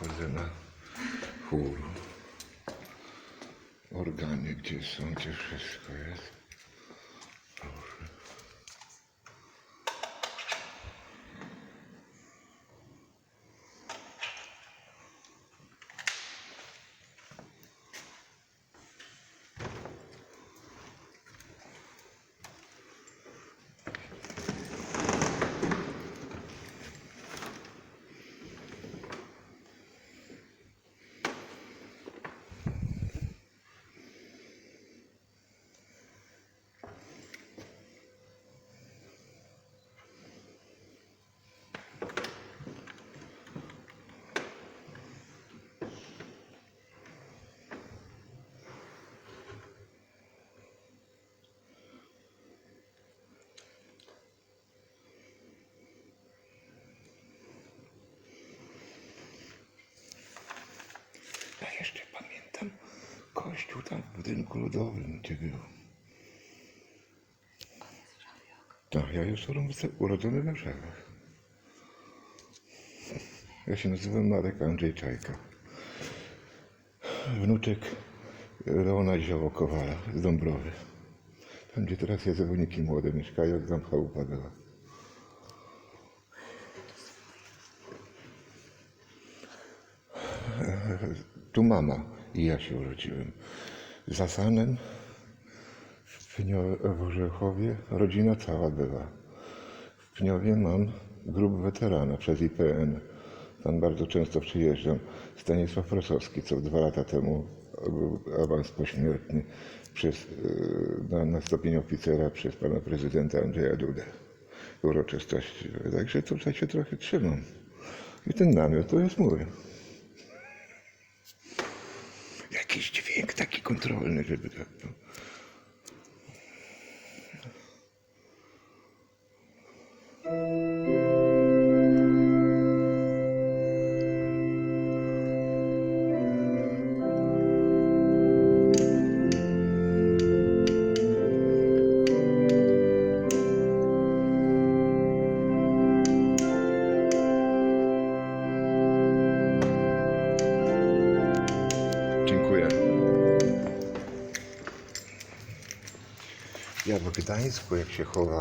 Chodzę na chór. Organy gdzie są, gdzie wszystko jest. Kościół tam w budynku ludowym, gdzie był. Tak, ja jestem urodzony w Warszawach. Ja się nazywam Marek Andrzej Czajka. Wnuczek Leona Zioło-Kowala z Dąbrowy. Tam, gdzie teraz jest zawodniki młode mieszkają, tam chałupa. Tu mama i ja się urodziłem. Za Sanem w, Pnio, w Orzechowie rodzina cała była. W Pniowie mam grób weterana przez IPN. Tam bardzo często przyjeżdżam. Stanisław Prosowski, co dwa lata temu był awans pośmiertny przez, yy, na, na stopień oficera przez pana prezydenta Andrzeja Dudę. Uroczystość. Także tutaj się trochę trzymam. I ten namiot to jest mój. Jakiś dźwięk taki kontrolny, żeby. Ja w Gdańsku, jak się chowałem.